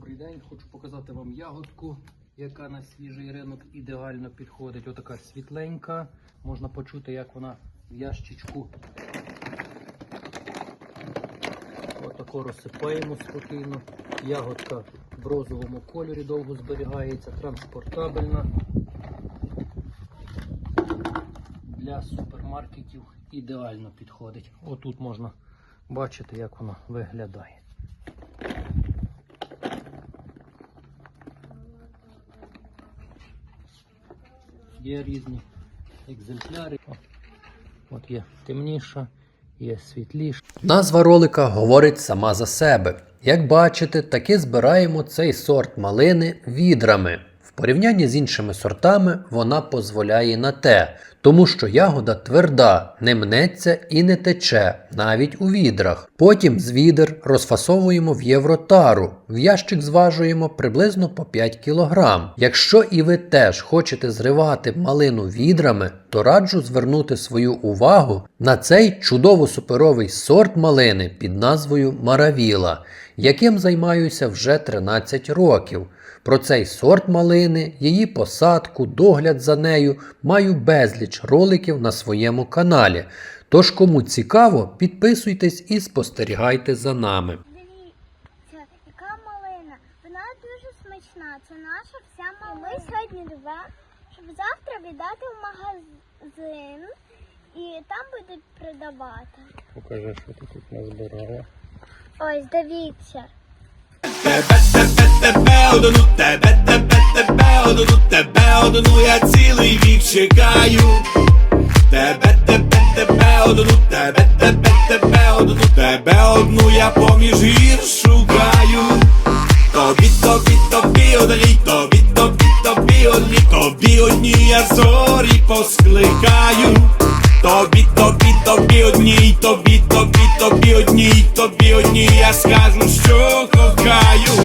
Добрий день, хочу показати вам ягодку, яка на свіжий ринок ідеально підходить. Отака світленька. Можна почути, як вона в ящичку. Отако розсипаємо спокійно. Ягодка в розовому кольорі довго зберігається, транспортабельна. Для супермаркетів ідеально підходить. Отут можна бачити, як вона виглядає. Є різні екземпляри. От є темніша, є світліша. Назва ролика говорить сама за себе. Як бачите, таки збираємо цей сорт малини відрами. В порівнянні з іншими сортами вона дозволяє на те, тому що ягода тверда, не мнеться і не тече, навіть у відрах. Потім з відер розфасовуємо в євротару. В ящик зважуємо приблизно по 5 кг. Якщо і ви теж хочете зривати малину відрами, то раджу звернути свою увагу на цей чудово суперовий сорт малини під назвою Маравіла, яким займаюся вже 13 років. Про цей сорт малини, її посадку, догляд за нею маю безліч роликів на своєму каналі. Тож, кому цікаво, підписуйтесь і спостерігайте за нами. Дивіться, яка малина. Вона дуже смачна. Це наша вся малина. Ми сьогодні рвемо, щоб завтра віддати в магазин і там будуть продавати. Покажи, що ти тут назбирала. Ось, дивіться. Одну, я цілий вік чекаю. Тебе, тебе, тебе одну, тебе, тебе, тебе одну, тебе одну, я поміж гір шукаю. Тобі, тобі, тобі одній, тобі, тобі, тобі одній, тобі одній я зорі поскликаю. Тобі, тобі, тобі одній, тобі, тобі, тобі одній, тобі одній, я скажу, що кохаю.